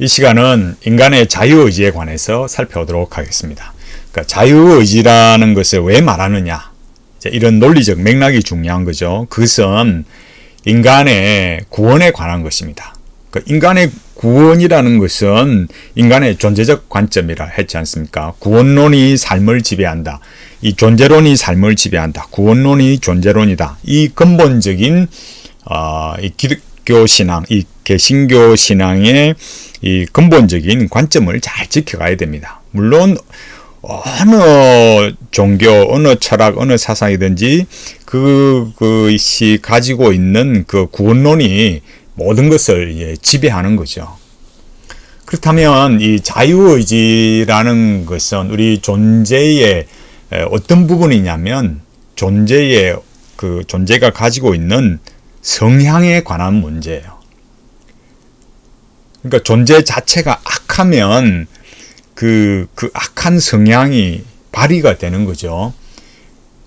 이 시간은 인간의 자유의지에 관해서 살펴보도록 하겠습니다. 그러니까 자유의지라는 것을 왜 말하느냐? 이런 논리적 맥락이 중요한 거죠. 그것은 인간의 구원에 관한 것입니다. 그러니까 인간의 구원이라는 것은 인간의 존재적 관점이라 했지 않습니까? 구원론이 삶을 지배한다. 이 존재론이 삶을 지배한다. 구원론이 존재론이다. 이 근본적인 어, 이 기독교 신앙, 이 개신교 신앙의 이 근본적인 관점을 잘 지켜가야 됩니다. 물론 어느 종교, 어느 철학, 어느 사상이든지 그, 그것이 가지고 있는 그 구원론이 모든 것을 예, 지배하는 거죠. 그렇다면 이 자유의지라는 것은 우리 존재의 어떤 부분이냐면 존재의 그 존재가 가지고 있는 성향에 관한 문제예요. 그러니까 존재 자체가 악하면 그, 그 악한 성향이 발휘가 되는 거죠.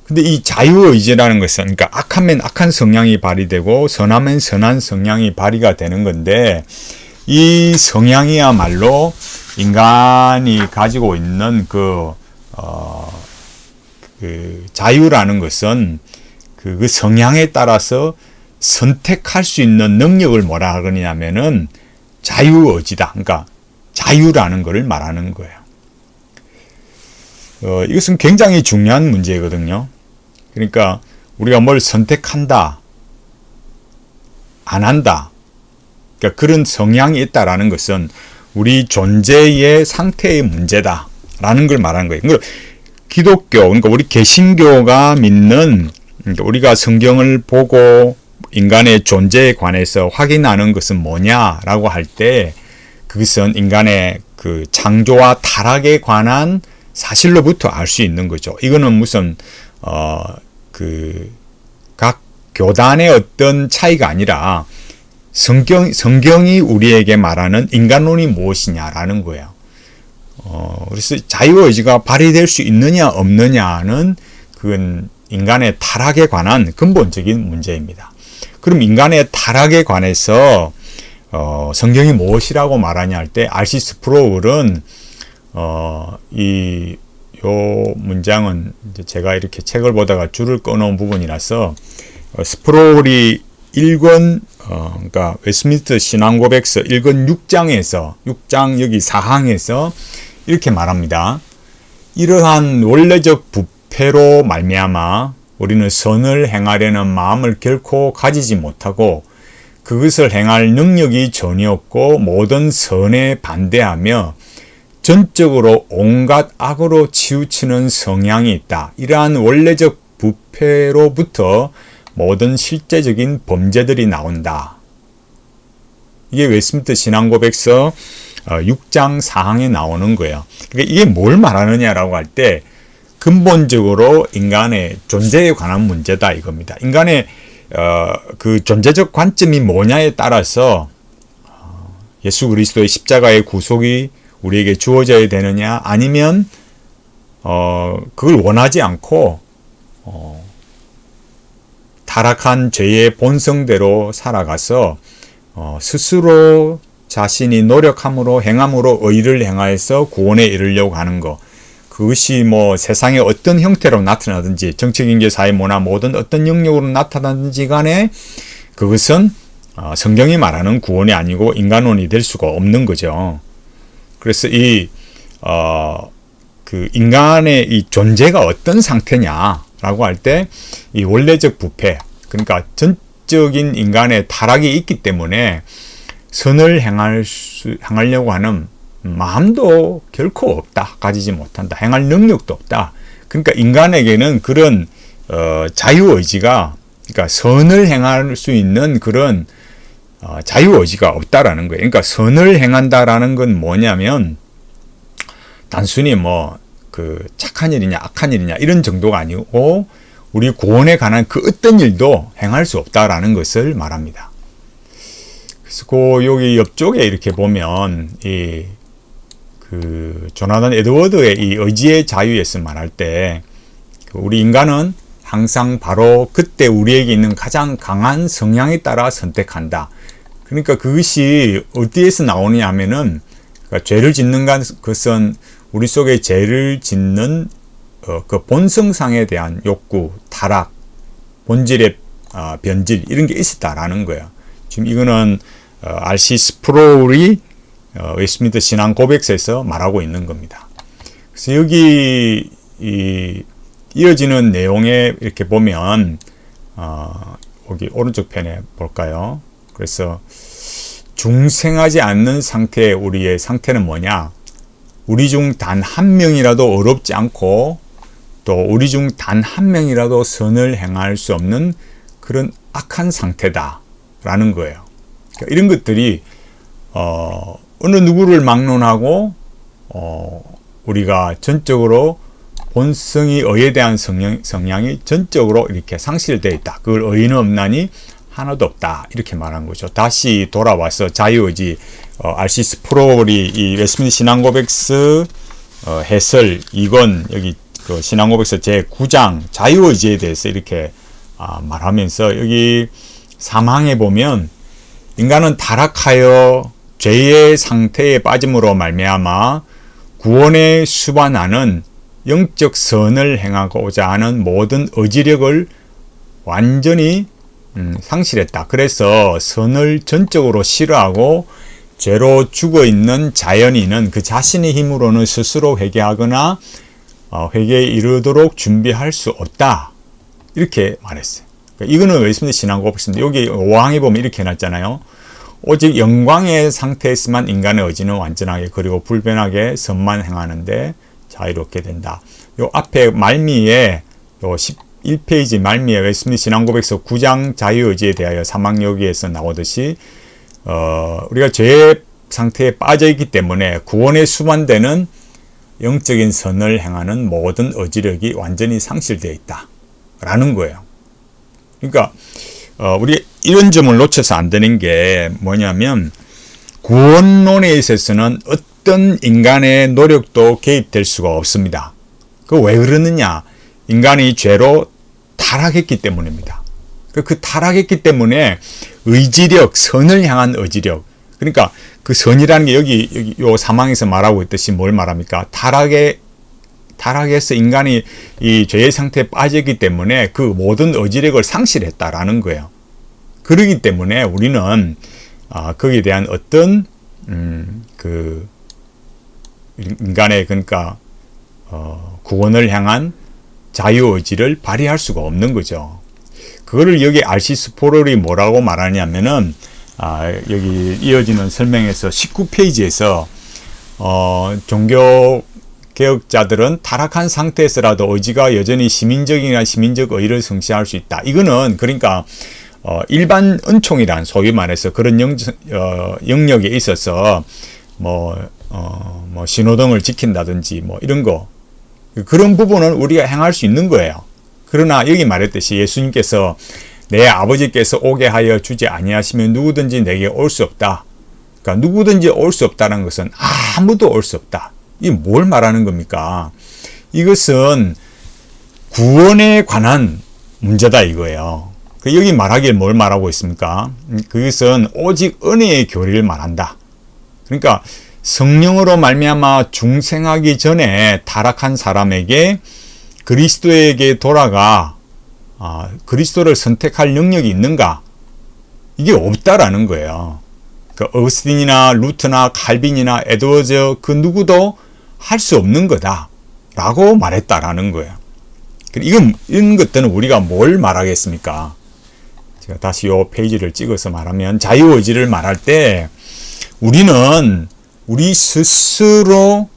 근데 이 자유의지라는 것은, 그러니까 악하면 악한 성향이 발휘되고, 선하면 선한 성향이 발휘가 되는 건데, 이 성향이야말로 인간이 가지고 있는 그, 어, 그 자유라는 것은 그, 그 성향에 따라서 선택할 수 있는 능력을 뭐라 그러냐면은 자유의지다. 그러니까 자유라는 것을 말하는 거예요. 어, 이것은 굉장히 중요한 문제거든요. 그러니까 우리가 뭘 선택한다, 안 한다. 그러니까 그런 성향이 있다라는 것은 우리 존재의 상태의 문제다라는 걸 말하는 거예요. 그러니까 기독교, 그러니까 우리 개신교가 믿는 그러니까 우리가 성경을 보고 인간의 존재에 관해서 확인하는 것은 뭐냐라고 할 때 그것은 인간의 그 창조와 타락에 관한 사실로부터 알 수 있는 거죠. 이거는 무슨 어 그 각 교단의 어떤 차이가 아니라 성경 성경이 우리에게 말하는 인간론이 무엇이냐라는 거예요. 어 그래서 자유 의지가 발휘될 수 있느냐 없느냐는 그건 인간의 타락에 관한 근본적인 문제입니다. 그럼 인간의 타락에 관해서 어, 성경이 무엇이라고 말하냐 할 때 알시 스 프로울은 어, 이 요 문장은 제가 이렇게 책을 보다가 줄을 꺼놓은 부분이라서 어, 스프로울이 1권 어, 그러니까 웨스민스터 신앙고백서 1권 6장에서 6장 여기 4항에서 이렇게 말합니다. 이러한 원래적 부패로 말미암아 우리는 선을 행하려는 마음을 결코 가지지 못하고 그것을 행할 능력이 전혀 없고 모든 선에 반대하며 전적으로 온갖 악으로 치우치는 성향이 있다. 이러한 원래적 부패로부터 모든 실제적인 범죄들이 나온다. 이게 웨스민트 신앙고백서 6장 어, 4항에 나오는 거예요. 그러니까 이게 뭘 말하느냐라고 할 때 근본적으로 인간의 존재에 관한 문제다 이겁니다. 인간의 어, 그 존재적 관점이 뭐냐에 따라서 어, 예수 그리스도의 십자가의 구속이 우리에게 주어져야 되느냐 아니면 어, 그걸 원하지 않고 어, 타락한 죄의 본성대로 살아가서 어, 스스로 자신이 노력함으로 행함으로 의를 행하여서 구원에 이르려고 하는 것 그것이 뭐 세상의 어떤 형태로 나타나든지 정치, 경제, 사회, 문화 모든 어떤 영역으로 나타나든지 간에 그것은 어, 성경이 말하는 구원이 아니고 인간론이 될 수가 없는 거죠. 그래서 이, 어, 그 인간의 이 존재가 어떤 상태냐라고 할 때 이 원래적 부패, 그러니까 전적인 인간의 타락이 있기 때문에 선을 행할 수, 행하려고 하는 마음도 결코 없다. 가지지 못한다. 행할 능력도 없다. 그러니까 인간에게는 그런 어, 자유의지가 그러니까 선을 행할 수 있는 그런 어, 자유의지가 없다라는 거예요. 그러니까 선을 행한다라는 건 뭐냐면 단순히 뭐 그 착한 일이냐 악한 일이냐 이런 정도가 아니고 우리 구원에 관한 그 어떤 일도 행할 수 없다라는 것을 말합니다. 그래서 그 여기 옆쪽에 이렇게 보면 이 그 조나단 에드워드의 이 의지의 자유에서 말할 때그 우리 인간은 항상 바로 그때 우리에게 있는 가장 강한 성향에 따라 선택한다. 그러니까 그것이 어디에서 나오느냐 하면은 그러니까 죄를 짓는 것은 우리 속에 죄를 짓는 어, 그 본성상에 대한 욕구, 타락, 본질의 어, 변질 이런 게 있었다라는 거예요. 지금 이거는 어, R.C. 스프롤이 어, 웨스민트 신앙 고백서에서 말하고 있는 겁니다. 그래서 여기 이 이어지는 내용에 이렇게 보면 어, 여기 오른쪽 편에 볼까요? 그래서 중생하지 않는 상태의 우리의 상태는 뭐냐? 우리 중 단 한 명이라도 어렵지 않고 또 우리 중 단 한 명이라도 선을 행할 수 없는 그런 악한 상태다라는 거예요. 그러니까 이런 것들이 어, 어느 누구를 막론하고 어, 우리가 전적으로 본성이 의에 대한 성향, 성향이 전적으로 이렇게 상실되어 있다. 그걸 의는 없나니 하나도 없다. 이렇게 말한 거죠. 다시 돌아와서 자유의지, 어, 알시스 프롤이 이 웨스민트 신앙고백스 어, 해설 2권 여기 그 신앙고백서 제 9장 자유의지에 대해서 이렇게 아, 말하면서 여기 사망에 보면 인간은 타락하여 죄의 상태에 빠짐으로 말미암아 구원의 수반하는 영적 선을 행하고자 하는 모든 의지력을 완전히 음, 상실했다. 그래서 선을 전적으로 싫어하고 죄로 죽어 있는 자연인은 그 자신의 힘으로는 스스로 회개하거나 어, 회개에 이르도록 준비할 수 없다. 이렇게 말했어요. 그러니까 이거는 웨스민트 신앙고백인데 여기 5항에 보면 이렇게 해놨잖아요. 오직 영광의 상태에서만 인간의 의지는 완전하게 그리고 불변하게 선만 행하는데 자유롭게 된다. 요 앞에 말미에 요 11페이지 말미에 웨스민트 신앙고백서 9장 자유의지에 대하여 사망여기에서 나오듯이 어, 우리가 죄의 상태에 빠져 있기 때문에 구원에 수반되는 영적인 선을 행하는 모든 의지력이 완전히 상실되어 있다. 라는 거예요. 그러니까 어, 우리 이런 점을 놓쳐서 안 되는 게 뭐냐면 구원론에 있어서는 어떤 인간의 노력도 개입될 수가 없습니다. 그 왜 그러느냐? 인간이 죄로 타락했기 때문입니다. 그, 그 타락했기 때문에 의지력, 선을 향한 의지력. 그러니까 그 선이라는 게 여기, 여기 요 사망에서 말하고 있듯이 뭘 말합니까? 타락의 타락해서 인간이 이 죄의 상태에 빠졌기 때문에 그 모든 의지력을 상실했다라는 거예요. 그러기 때문에 우리는 아, 거기에 대한 어떤 음, 그 인간의 그러니까 어, 구원을 향한 자유 의지를 발휘할 수가 없는 거죠. 그거를 여기 알시스 포롤이 뭐라고 말하냐면은 아, 여기 이어지는 설명에서 19페이지에서 어, 종교 개혁자들은 타락한 상태에서라도 의지가 여전히 시민적이나 시민적 의를 성취할 수 있다. 이거는 그러니까 어, 일반 은총이란 소위 말해서 그런 영, 어, 영역에 있어서 뭐, 어, 뭐 신호등을 지킨다든지 뭐 이런 거 그런 부분은 우리가 행할 수 있는 거예요. 그러나 여기 말했듯이 예수님께서 내 아버지께서 오게 하여 주지 아니하시면 누구든지 내게 올 수 없다. 그러니까 누구든지 올 수 없다는 것은 아무도 올 수 없다. 이 뭘 말하는 겁니까? 이것은 구원에 관한 문제다 이거예요. 그 여기 말하길 뭘 말하고 있습니까? 그것은 오직 은혜의 교리를 말한다. 그러니까 성령으로 말미암아 중생하기 전에 타락한 사람에게 그리스도에게 돌아가 아, 그리스도를 선택할 능력이 있는가? 이게 없다라는 거예요. 그 어스틴이나 루트나 칼빈이나 에드워즈 그 누구도 할 수 없는 거다 라고 말했다라는 거예요. 이건 이런 것들은 우리가 뭘 말하겠습니까? 제가 다시 요 페이지를 찍어서 말하면 자유의지를 말할 때 우리는 우리 스스로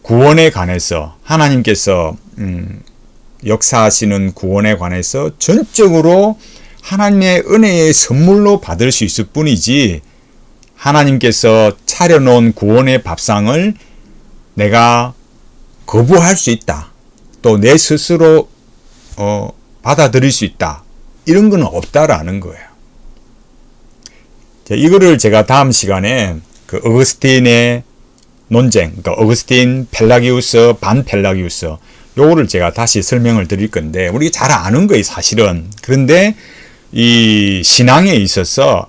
구원에 관해서 하나님께서 음, 역사하시는 구원에 관해서 전적으로 하나님의 은혜의 선물로 받을 수 있을 뿐이지 하나님께서 차려놓은 구원의 밥상을 내가 거부할 수 있다. 또 내 스스로 어, 받아들일 수 있다. 이런 건 없다라는 거예요. 자, 이거를 제가 다음 시간에 그 어거스틴의 논쟁, 그러니까 어거스틴, 펠라기우스, 반 펠라기우스, 요거를 제가 다시 설명을 드릴 건데, 우리 잘 아는 거예요, 사실은. 그런데 이 신앙에 있어서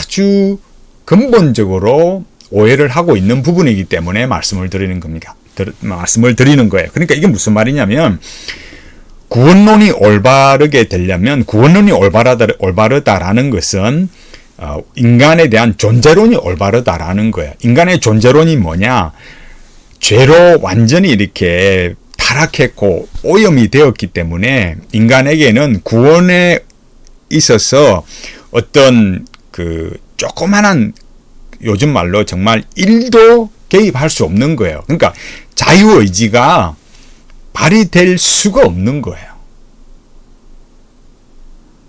아주 근본적으로 오해를 하고 있는 부분이기 때문에 말씀을 드리는 겁니다. 들, 말씀을 드리는 거예요. 그러니까 이게 무슨 말이냐면 구원론이 올바르게 되려면 구원론이 올바르다, 올바르다라는 것은 어, 인간에 대한 존재론이 올바르다라는 거예요. 인간의 존재론이 뭐냐? 죄로 완전히 이렇게 타락했고 오염이 되었기 때문에 인간에게는 구원에 있어서 어떤 그 조그만한 요즘 말로 정말 일도 개입할 수 없는 거예요. 그러니까 자유의지가 발휘될 수가 없는 거예요.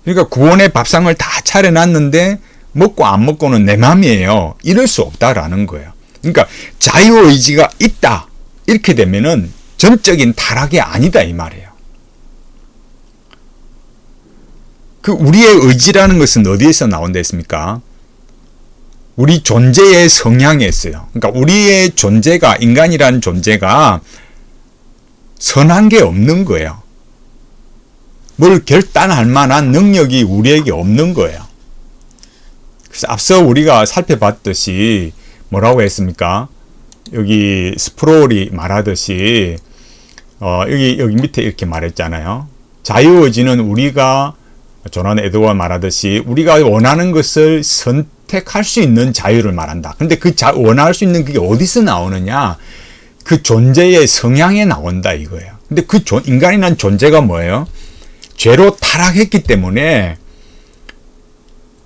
그러니까 구원의 밥상을 다 차려놨는데 먹고 안 먹고는 내 맘이에요. 이럴 수 없다라는 거예요. 그러니까 자유의지가 있다. 이렇게 되면은 전적인 타락이 아니다 이 말이에요. 그 우리의 의지라는 것은 어디에서 나온다 했습니까? 우리 존재의 성향에 있어요. 그러니까 우리의 존재가 인간이라는 존재가 선한 게 없는 거예요. 뭘 결단할 만한 능력이 우리에게 없는 거예요. 그래서 앞서 우리가 살펴봤듯이 뭐라고 했습니까? 여기 스프롤이 말하듯이 어, 여기 여기 밑에 이렇게 말했잖아요. 자유의지는 우리가 조난 에드워 말하듯이 우리가 원하는 것을 선택할 수 있는 자유를 말한다. 근데 그 자, 원할 수 있는 그게 어디서 나오느냐? 그 존재의 성향에 나온다 이거예요. 근데 그 존, 인간이란 존재가 뭐예요? 죄로 타락했기 때문에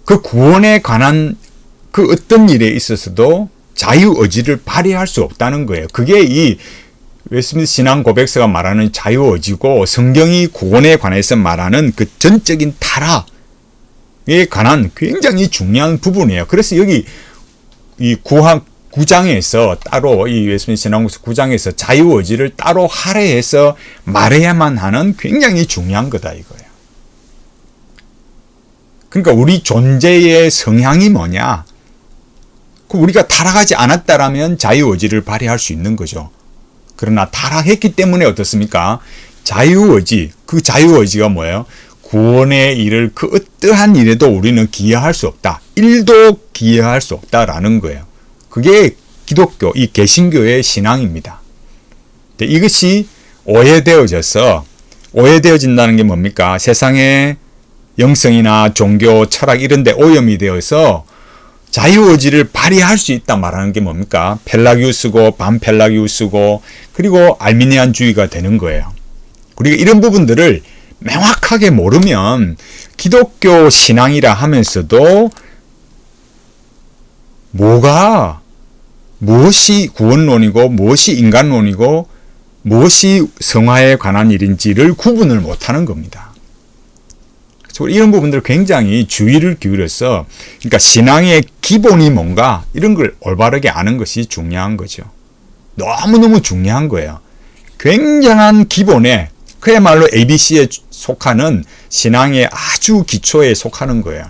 그 구원에 관한 그 어떤 일에 있어서도 자유 의지를 발휘할 수 없다는 거예요. 그게 이 웨스민스 신앙 고백서가 말하는 자유 의지고 성경이 구원에 관해서 말하는 그 전적인 타락에 관한 굉장히 중요한 부분이에요. 그래서 여기 이 구한 구장에서 따로 이 웨스민스 신앙고서 구장에서 자유 의지를 따로 할애해서 말해야만 하는 굉장히 중요한 거다 이거예요. 그러니까 우리 존재의 성향이 뭐냐? 그 우리가 타락하지 않았다라면 자유의지를 발휘할 수 있는 거죠. 그러나 타락했기 때문에 어떻습니까? 자유의지, 그 자유의지가 뭐예요? 구원의 일을 그 어떠한 일에도 우리는 기여할 수 없다. 일도 기여할 수 없다라는 거예요. 그게 기독교, 이 개신교의 신앙입니다. 이것이 오해되어져서 오해되어진다는 게 뭡니까? 세상에 영성이나 종교, 철학 이런 데 오염이 되어서 자유의지를 발휘할 수 있다 말하는 게 뭡니까? 펠라기우스고 반펠라기우스고 그리고 알미니안주의가 되는 거예요. 우리가 이런 부분들을 명확하게 모르면 기독교 신앙이라 하면서도 뭐가 무엇이 구원론이고 무엇이 인간론이고 무엇이 성화에 관한 일인지를 구분을 못하는 겁니다. 이런 부분들 굉장히 주의를 기울여서 그러니까 신앙의 기본이 뭔가 이런 걸 올바르게 아는 것이 중요한 거죠. 너무너무 중요한 거예요. 굉장한 기본에 그야말로 ABC에 속하는 신앙의 아주 기초에 속하는 거예요.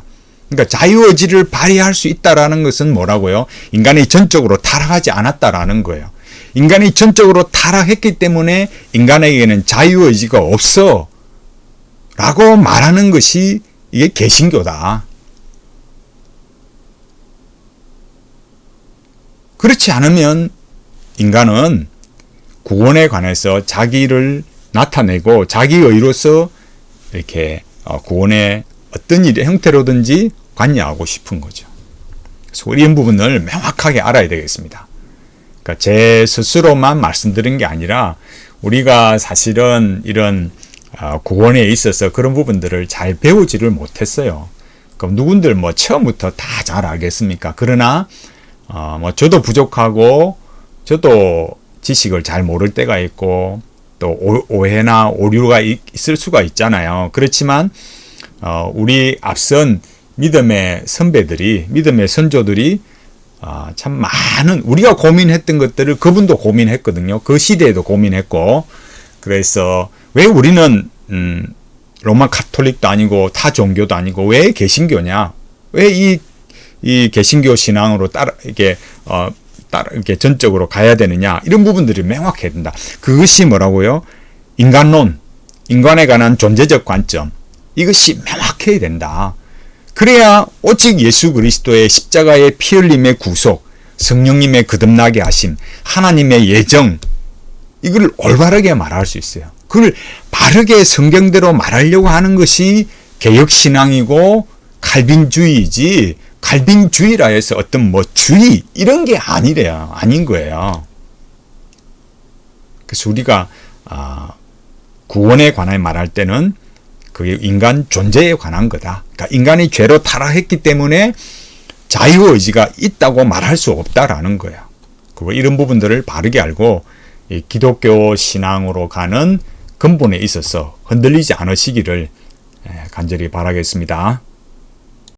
그러니까 자유의지를 발휘할 수 있다라는 것은 뭐라고요? 인간이 전적으로 타락하지 않았다라는 거예요. 인간이 전적으로 타락했기 때문에 인간에게는 자유의지가 없어. 라고 말하는 것이 이게 개신교다. 그렇지 않으면 인간은 구원에 관해서 자기를 나타내고 자기 의로서 이렇게 어, 구원의 어떤 일의 형태로든지 관여하고 싶은 거죠. 그래서 이런 부분을 명확하게 알아야 되겠습니다. 그러니까 제 스스로만 말씀드린 게 아니라 우리가 사실은 이런 아, 구원에 있어서 그런 부분들을 잘 배우지를 못했어요. 그럼 누군들 뭐 처음부터 다 잘 알겠습니까? 그러나 어, 뭐 저도 부족하고 저도 지식을 잘 모를 때가 있고 또 오해나 오류가 있을 수가 있잖아요. 그렇지만 어, 우리 앞선 믿음의 선배들이 믿음의 선조들이 어, 참 많은 우리가 고민했던 것들을 그분도 고민했거든요. 그 시대에도 고민했고 그래서 왜 우리는 음, 로마 카톨릭도 아니고 타 종교도 아니고 왜 개신교냐? 왜이이 개신교 신앙으로 따라 이게 어 따라 이렇게 전적으로 가야 되느냐? 이런 부분들이 명확해야 된다. 그것이 뭐라고요? 인간론, 인간에 관한 존재적 관점, 이것이 명확해야 된다. 그래야 오직 예수 그리스도의 십자가의 피 흘림의 구속, 성령님의 거듭나게 하심, 하나님의 예정, 이걸 올바르게 말할 수 있어요. 그걸 바르게 성경대로 말하려고 하는 것이 개혁신앙이고 칼빈주의이지, 칼빈주의라 해서 어떤 뭐 주의, 이런 게 아니래요. 아닌 거예요. 그래서 우리가, 아, 구원에 관해 말할 때는 그게 인간 존재에 관한 거다. 그러니까 인간이 죄로 타락했기 때문에 자유의지가 있다고 말할 수 없다라는 거예요. 그리고 이런 부분들을 바르게 알고 기독교 신앙으로 가는 근본에 있어서 흔들리지 않으시기를 간절히 바라겠습니다.